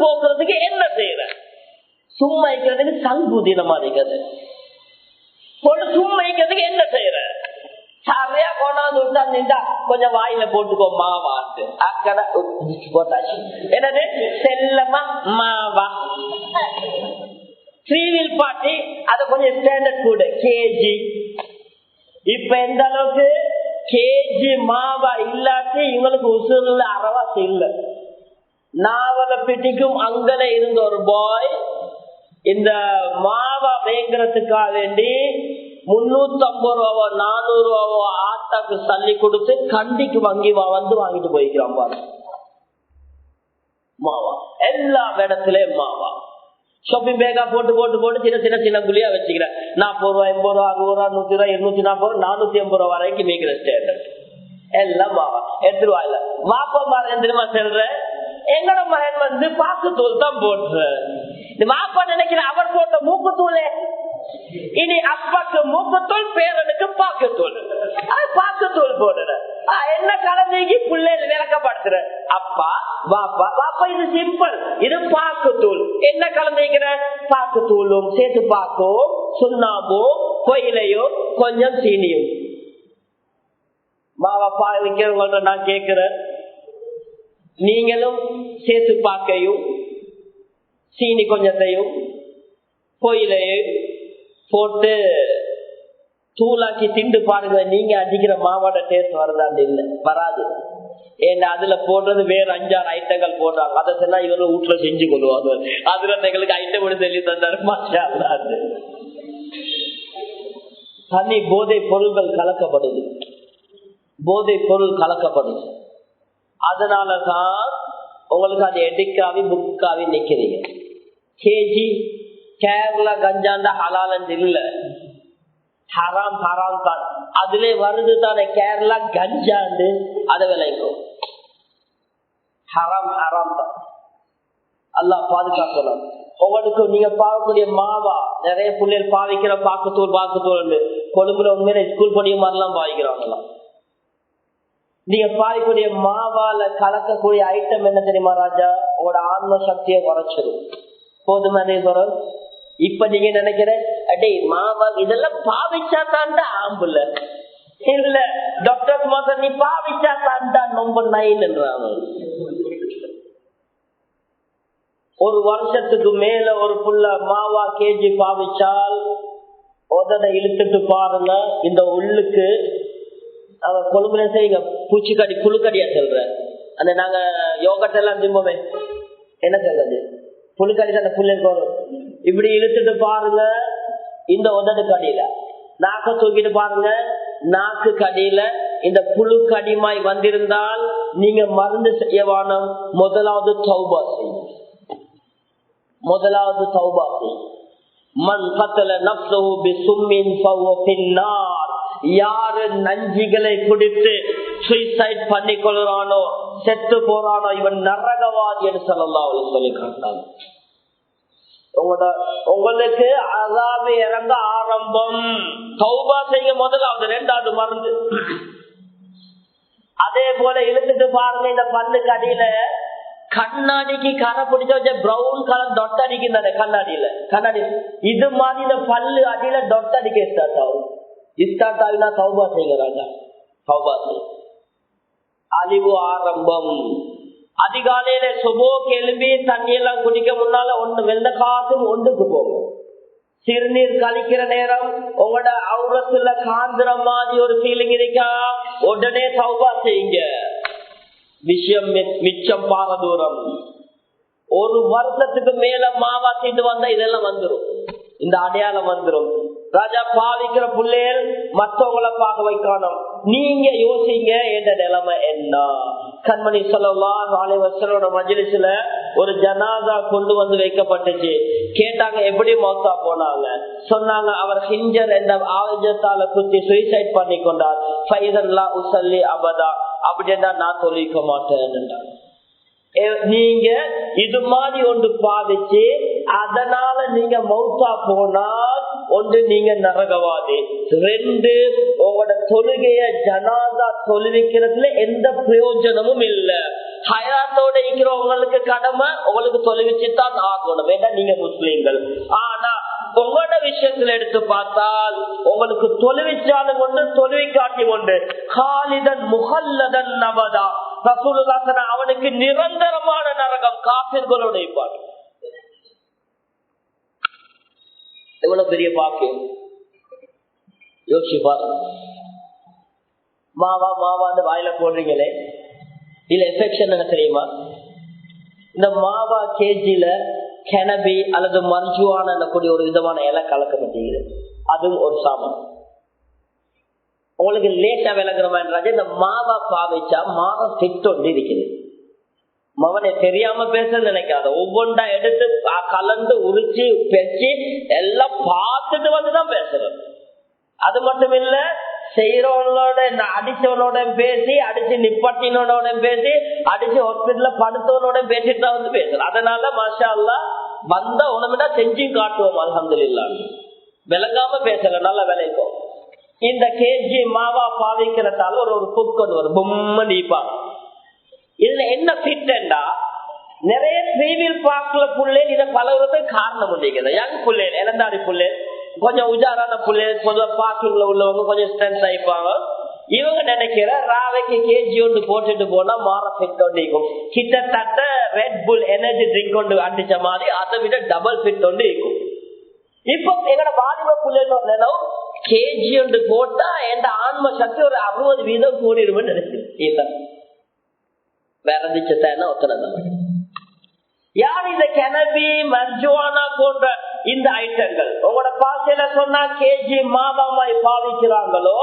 போக்குறதுக்கு என்ன செய்யற சும்மா இருக்கிறதுக்கு சங்குதினமா இருக்கிறது சும்மா இருக்கிறதுக்கு என்ன செய்யற சாரையா கொண்டாந்து விட்டா நின்றா கொஞ்சம் வாயில போட்டுக்கோ மாவாட்டு அக்கடை போட்டாச்சு. என்னது? செல்லமா? மாவா. ஸ்ரீவில் பாட்டி அத கொஞ்சம் ஸ்டாண்டர்ட் கூட கேஜி இப்ப எந்த அளவுக்கு கேஜி மாவா இல்லாட்டி இவங்களுக்கு உசுறுல அறவாசி இல்ல. நாவல பிட்டிக்கும் அங்கன இருந்த ஒரு பாய் இந்த மாவா வேங்கிறதுக்காக வேண்டி முன்னூத்தி ஐம்பது ரூபாவோ நானூறு ரூபாவோ ஆட்டாக்கு தள்ளி கொடுத்து கண்டிக்கு வங்கி வா- வந்து வாங்கிட்டு போய்க்கிறான் பாரு. மாவா. எல்லா இடத்துலயும் மாவா. ஷாப்பிங் பேக்கா போட்டு போட்டு போட்டு சின்ன சின்ன சின்ன குழியா வச்சுக்கிறேன். நாற்பது ரூபா எண்பது ரூபா அறுபது ரூபா நூத்தி ரூபா இருநூத்தி நாற்பது ரூபா நானூத்தி எண்பது ரூபா வரைக்கும் மேய்க்கிற ஸ்டேண்டர்ட் எல்லாம் மாவா. எட்டு வா இல்ல மாப்பா மகன் தெரியுமா செல்றேன் எங்கட மகன் வந்து பாக்குத்தூள் தான் போட்டு இந்த மாப்பா நினைக்கிற அவர் போட்ட மூக்குத்தூளே? இனி அப்பாக்கு மூக்குத்தூள் பேரனுக்கு பாக்குத்தூள். அது பாக்குத்தூள் போடுற என்ன கலந்தீங்க பிள்ளைகள் விளக்கப்படுத்துற? அப்பா வாப்பா வாப்பா இது சிம்பிள் இது பாக்குத்தூள். என்ன கலந்தீங்கிற பாக்குத்தூளும் சேர்த்து பாக்கும் சுண்ணாம்பும் கொயிலையும் கொஞ்சம் சீனியும். மாவா இருக்கிறவங்கள்ட்ட நான் கேட்கிறேன். நீங்களும் சேர்த்து பாக்கையும் சீனி கொஞ்சத்தையும் கோயிலையும் போட்டு தூளாக்கி திண்டு பாருங்க நீங்க அடிக்கிற மாவோட டேஸ்ட் வருதான்னு இல்லை வராது. ஏன்னா அதுல போடுறது வேற அஞ்சாறு ஐட்டங்கள் போடுறாங்க. அதை சொன்னா இவங்க வீட்டுல செஞ்சு கொள்வாங்க அதுல எங்களுக்கு ஐட்டம் சொல்லி தந்தாரு. மாஷா தனி போதை பொருள்கள் கலக்கப்படுது. போதை பொருள் கலக்கப்படுது. அதனாலதான் உங்களுக்கு அது எடுக்காவி புக்காவி நிக்கிறீங்க. கேஜி கேரளா கஞ்சாண்ட ஹலாலன் இல்ல. ஹராம் ஹராம் தான். அதுல வருது தானே கேரளா கஞ்சாண்டு அதை விளைக்கும் ஹராம் ஹராம் தான். அல்லா பாதுகாக்கணும். உங்களுக்கு நீங்க பார்க்கக்கூடிய மாவா நிறைய பிள்ளைகள் பாவிக்கிற பாக்கத்தூர் பாக்கத்தூர் கொழும்புல உண்மையில ஸ்கூல் படியும் மாதிரிலாம் பாவிக்கிறாங்களாம். நீங்க பாவிக்கூடிய மாவால கலக்கக்கூடிய ஐட்டம் என்ன தெரியுமா ராஜா? உங்களோட ஆன்ம சக்தியை குறைச்சிடும் போதுமா குரல் இப்ப நீங்க நினைக்கிற அடே மாவா இதெல்லாம் பாவிச்சா தாண்டா ஆம்புல. இல்ல டாக்டர் குமார் நீ பாவிச்சா தாண்டா ரொம்ப நைன்ன்றாங்க ஒரு வருஷத்துக்கு மேல ஒரு புள்ள மாவா கேஜி பாவிச்சால் உதட இழுத்துட்டு பாருங்க இந்த உள்ளுக்கு அவ கொழும்புல செய்யுங்க பூச்சிக்கடி புழுக்கடியா சொல்ற. அந்த நாங்க யோகட் எல்லாம் திம்போமே. என்ன சொல்றது புழுக்கடி அந்த புள்ளைக்கு வரும்? இப்படி இழுத்துட்டு பாருங்க. இந்த உதடு கடியில. நாக்க தூக்கிட்டு பாருங்க. நாக்கு கடியில இந்த புழு கடிமாய் வந்திருந்தால் நீங்க மருந்து செய்ய வேணும். முதலாவது சௌபா செய்யும் முதலாவது சௌபா செய்யும் மண் கத்தல நப்சு பிசும்மின் ஃபஹுவ பின்னா யாரு நஞ்சிகளை குடித்து சூசைட் பண்ணி கொள்றானோ செத்து போறானோ இவன் நரகவாதி என்று சொல்லலாம் சொல்லி காட்டாங்க உங்களோட உங்களுக்கு அதாவது இறந்த ஆரம்பம் சௌபா செய்ய முதலாவது ரெண்டாவது மருந்து. அதே போல இழுத்துட்டு பாருங்க இந்த பல்லுக்கு அடியில கண்ணாடிக்கு கரை பிடிச்ச வச்ச பிரவுன் கலர் டொட் கண்ணாடியில. கண்ணாடி இது மாதிரி இந்த பல்லு அடியில டொட் அடிக்க ஸ்டார்ட் ஆகும் இஸ்தாத்தாலினா சௌபா செய்யுங்க ராஜா. சௌபா செய்ய அழிவு ஆரம்பம். அதிகாலையில சுபோ கெலும்பி தண்ணி எல்லாம் குடிக்க முன்னால ஒண்ணு வெந்த காசும் ஒன்றுக்கு போகும் சிறுநீர் கழிக்கிற நேரம் உங்களோட அவுரத்துல காந்திர மாதிரி ஒரு ஃபீலிங் இருக்கா? உடனே சௌபா செய்யுங்க. விஷயம் மிச்சம் பார தூரம். ஒரு வருஷத்துக்கு மேல மாவா சீட்டு வந்தா இதெல்லாம் வந்துடும் இந்த அடையாளம் வந்துடும் ராஜா பாவிக்கிற பிள்ளைகள் மற்றவங்களை பார்க்க வைக்கணும் நீங்க யோசிங்க என்ற நிலைமை என்ன? கண்மணி சொல்லலாம் நாளை வருஷனோட ஒரு ஜனாதா கொண்டு வந்து வைக்கப்பட்டுச்சு. கேட்டாங்க எப்படி மௌத்தா போனாங்க? சொன்னாங்க அவர் ஹிஞ்சர் என்ற ஆயுதத்தால குத்தி சுயசைட் பண்ணி கொண்டார். ஃபைதல்லா உசல்லி அபதா. அப்படின்னா நான் சொல்லிக்க மாட்டேன் நீங்க இது மாதிரி ஒன்று பாதிச்சு அதனால நீங்க மௌத்தா போனால் ஒன்று நீங்க நரகவாதி. ரெண்டு உங்களோட தொழுகைய ஜனாதா தொழுவிக்கிறதுல எந்த பிரயோஜனமும் இல்லை. ஹயாத்தோட இருக்கிறவங்களுக்கு கடமை உங்களுக்கு தொழுவிச்சுதான் ஆகணும். வேண்டாம் நீங்க முஸ்லீம்கள். ஆனா உங்களோட விஷயத்துல எடுத்து பார்த்தால் உங்களுக்கு தொழுவிச்சாலும் கொண்டு தொழுவிக்காட்டி கொண்டு காலிதன் முகல்லதன் நபதா. ரசூலுதாசன அவனுக்கு நிரந்தரமான நரகம் காபிர்களோட இருப்பார் எவ்வளவு பெரிய பாக்கியம் யோசிச்சு பாரு. மாவா மாவான்னு வாயில போடுறீங்களே? இல்ல எஃபெக்ஷன் என்ன தெரியுமா? இந்த மாவா கேஜில கெனபி அல்லது மஞ்சுவான கூடிய ஒரு விதமான இலை கலக்கப்பட்டிருக்கிறது அதுவும் ஒரு சாமான். உங்களுக்கு லேட்டா விளங்குறமா என்றாச்சு இந்த மாவா பாவிச்சா மாவா திட்டொண்டு இருக்குது மவனை தெரியாம பேச நினைக்காத. ஒவ்வொன்றா எடுத்து கலந்து உரிச்சு பெச்சு எல்லாம் பார்த்துட்டு வந்துதான் பேசுறது. அது மட்டும் இல்ல செய்யறவனோட அடிச்சவனோட பேசி அடிச்சு நிப்பாட்டினோட பேசி அடிச்சு ஹாஸ்பிட்டல்ல படுத்தவனோட பேசிட்டு தான் வந்து பேசுறேன் அதனால மாஷா அல்லா வந்த உணவுனா செஞ்சு காட்டுவோம் அலமதுல்லா விளங்காம பேசல நல்லா விளைக்கும் இந்த கேஜி மாவா பாவிக்கிறதால ஒரு ஒரு புக் கொண்டு வரும். பொம்மை நீப்பா இதுல என்ன ஃபிட்டா நிறைய த்ரீவில் பார்க்கல புள்ளேன் இதை பழகுறதுக்கு காரணம் பண்ணிக்கிறது யங் புள்ளேன் இளந்தாரி புள்ளேன் கொஞ்சம் உஜாரான புள்ளேன் பொதுவாக பார்க்கிங்ல உள்ளவங்க கொஞ்சம் ஸ்ட்ரென்த் ஆயிப்பாங்க இவங்க நினைக்கிற ராவைக்கு கேஜி ஒன்று போட்டுட்டு போனா மாற ஃபிட் ஒன்று இருக்கும். கிட்டத்தட்ட ரெட் புல் எனர்ஜி ட்ரிங்க் ஒன்று அடிச்ச மாதிரி அதை விட டபுள் ஃபிட் ஒன்று இருக்கும். இப்போ எங்கட வாலிப புள்ளேன்னு கேஜி ஒன்று போட்டா எந்த ஆன்ம சக்தி ஒரு அறுபது வீதம் கூடிருமென்னு நினைச்சு வேற இருந்துச்சு ஒத்தனை யார் இந்த கிணவி மர்ஜுவானா போன்ற இந்த ஐட்டங்கள்? உங்களோட பாசையில சொன்னா கேஜி மாதாமாய் பாவிக்கிறாங்களோ?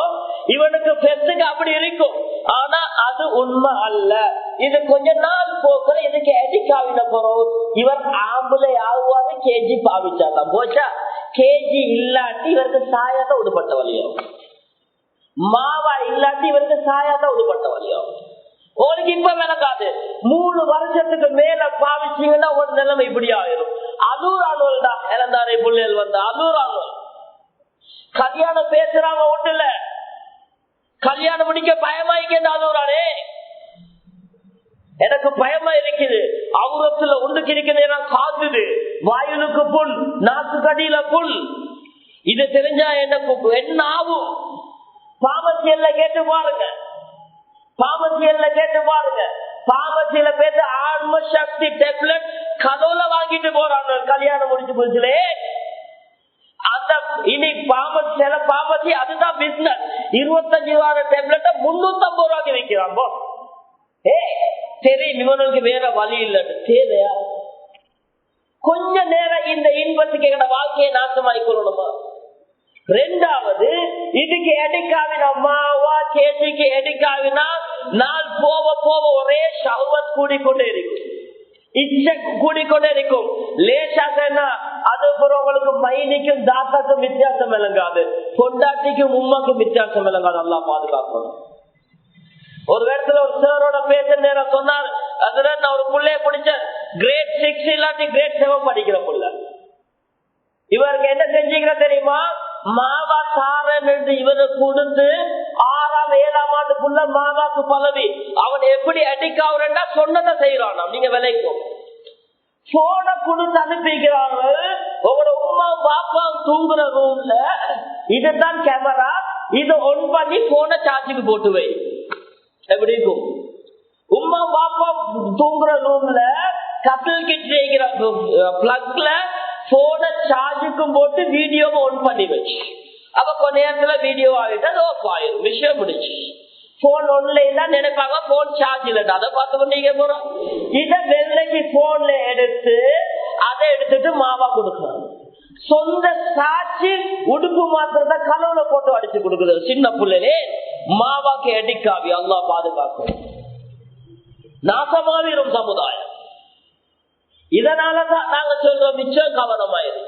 இவனுக்கு பெத்துக்கு அப்படி இருக்கும். ஆனா அது உண்மை அல்ல. இது கொஞ்ச நாள் போக்குற இதுக்கு எடிக்காவின போறோம். இவர் ஆம்புலை ஆகுவாரு கேஜி பாவிச்சாதான். போச்சா? கேஜி இல்லாட்டி இவருக்கு சாயாதான் உடுப்பட்ட வழியும் மாவா இல்லாட்டி இவருக்கு சாயாதான் உடுப்பட்ட வழியும் உங்களுக்கு இப்ப விளக்காது. மூணு வருஷத்துக்கு மேல பாவிச்சீங்கன்னா ஒரு நிலைமை இப்படி ஆயிரும். அலூர் அலுவல் தான். இளந்தாரை பிள்ளைகள் வந்து அலூர் அலுவல் கல்யாணம் பேசுறாங்க ஒண்ணு இல்ல. கல்யாணம் முடிக்க பயமாய்க்கு அலூரானே எனக்கு பயமா இருக்குது. அவுரத்துல ஒன்றுக்கு இருக்கிறது காத்துது வாயுனுக்கு புல் நாக்கு கடியில புல். இது தெரிஞ்சா எனக்கு என்ன ஆகும்? பாமத்தியல்ல கேட்டு பாருங்க. பாமசியல்ல கேட்டு பாருங்க. பாமசியில பேச ஆன்ம சக்தி டேப்லெட் கதவுல வாங்கிட்டு போறாங்க கல்யாணம் முடிச்சு போச்சுலே. அந்த இனி பாமசி சில பாமசி அதுதான் பிசினஸ் இருபத்தஞ்சு ரூபாய் டேப்லெட்ட முன்னூத்தி ஐம்பது ரூபாய்க்கு விற்கிறாங்க ஏ சரி இவனுக்கு வேற வழி இல்லைன்னு தேவையா? கொஞ்ச நேரம் இந்த இன்பத்துக்கு எங்கட வாழ்க்கையை நாசமாய் கொள்ளணுமா? ரெண்டாவது இதுக்கு எடுக்காவினா மாவா கேஜிக்கு எடுக்காவினா நான் போக போக ஒரே ஷவத் கூடிக்கொண்டே இருக்கும். இச்சை கூடிக்கொண்டே இருக்கும். லேசா சொன்னா அது அப்புறம் உங்களுக்கு மைனிக்கும் தாத்தாக்கும் வித்தியாசம் விளங்காது. பொண்டாட்டிக்கும் உமாக்கும் வித்தியாசம் விளங்காது. நல்லா பாதுகாக்கணும் ஒரு இடத்துல ஒரு சாரோட பேச நேரம் சொன்னார். அதுல நான் ஒரு பிள்ளைய பிடிச்ச கிரேட் சிக்ஸ் இல்லாட்டி கிரேட் செவன் படிக்கிற புள்ள. இவருக்கு என்ன செஞ்சீங்க தெரியுமா? மாவா சாரன் என்று இவரு கொடுத்து ஆறாம் ஏழாம் ஆண்டுக்குள்ள மாவாக்கு பதவி. அவன் எப்படி அடிக்காவரா சொன்னதை செய்யறான் நீங்க விளைக்கும் போன கொடுத்து அனுப்பிக்கிறாங்க உங்களோட உமா பாப்பா தூங்குற ரூம்ல இதுதான் கேமரா இதை ஒன் பண்ணி போன சார்ஜுக்கு போட்டு வை எப்படி இருக்கும்? உமா பாப்பா தூங்குற ரூம்ல கட்டில் கிட்ட பிளக்ல போன சார்ஜுக்கும் போட்டு வீடியோவை ஒன் பண்ணி வச்சு. அப்ப கொஞ்ச நேரத்துல வீடியோ ஆகிட்டு அது ஓப் ஆயிரும். விஷயம் முடிச்சு போன் ஒன்ல தான் நினைப்பாங்க. போன் சார்ஜ் இல்லை அதை பார்த்து பண்ணிக்க போறோம் இதை வெள்ளைக்கு போன்ல எடுத்து அதை எடுத்துட்டு மாவா கொடுக்குறாங்க சொந்த சாட்சி உடுப்பு மாத்திரத்தை கலவுல போட்டு அடிச்சு கொடுக்குறது சின்ன பிள்ளைலே மாவாக்கு எடிக்காவி அல்லா பாதுகாக்கும். நாசமாவிரும் சமுதாயம். இதனாலதான் நாங்க சொல்றோம் மிச்சம் கவனமாயிரு.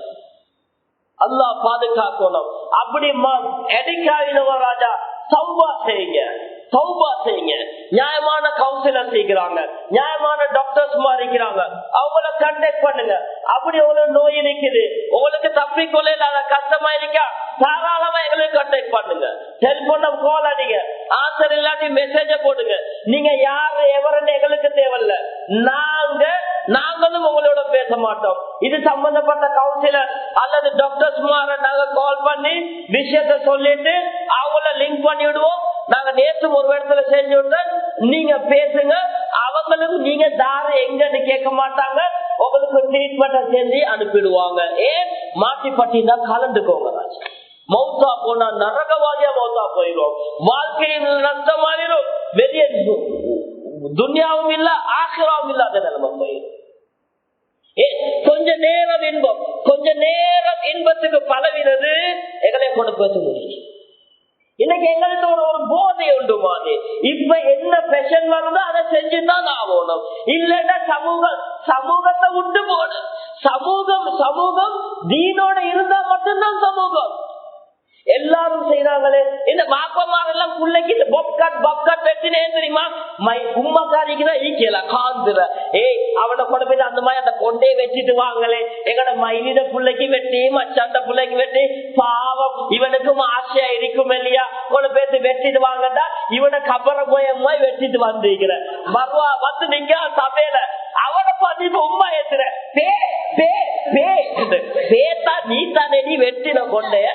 அல்லா பாதுகாக்கணும். அப்படி எடிக்காவினவ ராஜா சௌபா செய்யுங்க. சௌபா செய்யுங்க. நியாயமான கவுன்சிலர் செய்கிறாங்க நியாயமான டாக்டர்ஸ் மாறிக்கிறாங்க அவங்கள கண்டக்ட் பண்ணுங்க. அப்படி உங்களுக்கு நோய் இருக்குது. உங்களுக்கு தப்பிக்கொள்ள கஷ்டமா இருக்கா? தாராளமா எங்களுக்கு கண்டக்ட் பண்ணுங்க. செல்போன் கால் அடிங்க. ஆன்சர் இல்லாட்டி மெசேஜ போடுங்க. நீங்க யாரு எவருன்னு எங்களுக்கு தேவையில்ல. நாங்க நாங்களும் பேச மாட்டோம் இது சம்பந்தப்பட்ட கவுன்சிலர் அல்லது டாக்டர்ஸ் நாங்க கால் பண்ணி விஷயத்த சொல்லிட்டு அவங்கள லிங்க் பண்ணி விடுவோம் நாங்க நேற்று ஒரு இடத்துல செஞ்சு விட்டோம் நீங்க பேசுங்க. அவங்களும் நீங்க தாரு எங்கன்னு கேட்க மாட்டாங்க. உங்களுக்கு ட்ரீட்மெண்ட் செஞ்சு அனுப்பிடுவாங்க. ஏன் மாட்டி பட்டினா கலந்துக்கோங்க மௌத்தா போனா நரகவாதியா மௌத்தா போயிடும். வாழ்க்கையில் நஷ்டமாயிரும். வெளிய துன்யாவும் இல்ல ஆசிராவும் இல்லாத நிலைமை போயிடும். கொஞ்ச நேரம் இன்பம். கொஞ்ச நேரம் இன்பத்துக்கு பலவினது எங்களை கொண்டு பேச முடியும் இன்னைக்கு எங்களுக்கு ஒரு ஒரு போதை உண்டு மாதிரி. இப்ப என்ன பெஷன் வருதோ அதை செஞ்சுதான் ஆகணும். இல்லைன்னா சமூகம் சமூகத்தை உண்டு போடும் சமூகம் சமூகம் தீனோட இருந்தா மட்டும்தான் சமூகம். எல்லாரும் செய்யறாங்களே இந்த மாப்பமார் எல்லாம் பிள்ளைக்கு இந்த பொப்காட் பப்காட் வச்சுனே தெரியுமா? மை உம்மக்காரிக்கு தான் ஈக்கல காந்துற ஏய் அவனை கொண்டு போய் அந்த மாதிரி அந்த கொண்டே வச்சுட்டு வாங்களே. எங்கட மைனிட பிள்ளைக்கு வெட்டி மச்சாண்ட பிள்ளைக்கு வெட்டி பாவம் இவனுக்கும் ஆசையா இருக்கும் இல்லையா? கொண்டு போய் வெட்டிட்டு வாங்கடா. இவனை கபர போய் போய் வெட்டிட்டு வந்திருக்கிற. மறுவா வந்து நீங்க சபையில. அவனை பார்த்து இப்ப உண்மை ஏத்துற. பே பே பே. பேத்தா நீ தானே நீ வெட்டின கொண்டைய.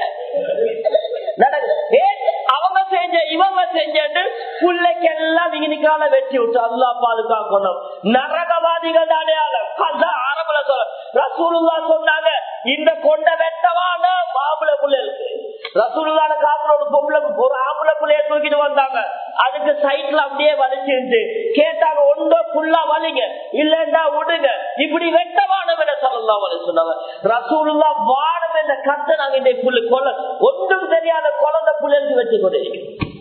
பிள்ளைக்கெல்லாம் வெட்டி விட்டு அல்லா பாதுகாக்கணும் நரகவாதிகள் அடையாளம். அதான் ஆரம்பல சொல்ல ரசூலுல்லா சொன்னாங்க இந்த கொண்ட வெட்டவான மாப்பிள பிள்ளைகளுக்கு ரசூலுல்லான காப்புல ஒரு பொம்பளை ஒரு ஆம்பளை புள்ளைய தூக்கிட்டு வந்தாங்க. அதுக்கு சைட்ல அப்படியே வலிச்சிருந்து கேட்டாங்க ஒன்றோ புல்லா வலிங்க. இல்லன்னா விடுங்க. இப்படி வெட்டவானம் என சொல்லலாம் வலி சொன்னாங்க. ரசூலுல்லா வானம் என்ற கத்தை நாங்க இந்த புள்ளு கொலை ஒன்றும் தெரியாத குழந்தை புள்ளைக்கு வச்சு கொண்டிருக்கிறோம்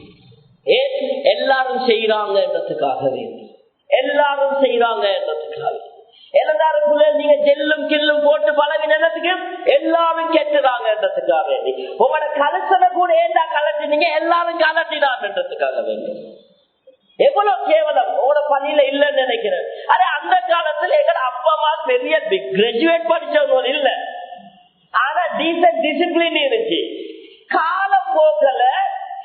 ஏன் எல்லாரும் செய்யறாங்க என்றதுக்காக வேண்டி. எல்லாரும் செய்யறாங்க என்றதுக்காக எல்லாருக்குள்ள நீங்க ஜெல்லும் கில்லும் போட்டு பழகினதுக்கு எல்லாரும் கெட்டுறாங்க என்றதுக்காக வேண்டி. உங்களோட கலசனை கூட ஏண்டா கலட்டினீங்க? எல்லாரும் கலட்டினான்றதுக்காக வேண்டி. எவ்வளவு கேவலம். உங்களோட பணியில இல்லைன்னு நினைக்கிறேன். அரே அந்த காலத்துல எங்க அப்பா அம்மா பெரிய கிராஜுவேட் படிச்சவங்க இல்ல. ஆனா டீசன்ட் டிசிப்ளின் இருந்துச்சு. கால போக்கல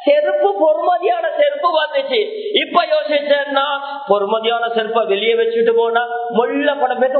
செருப்பு பொறுமதியான செருப்பு வந்துச்சு இப்ப யோசிச்சேன்னா பொறுமதியான செருப்பை வெளியே வச்சுட்டு போனா முள்ள படம் பேச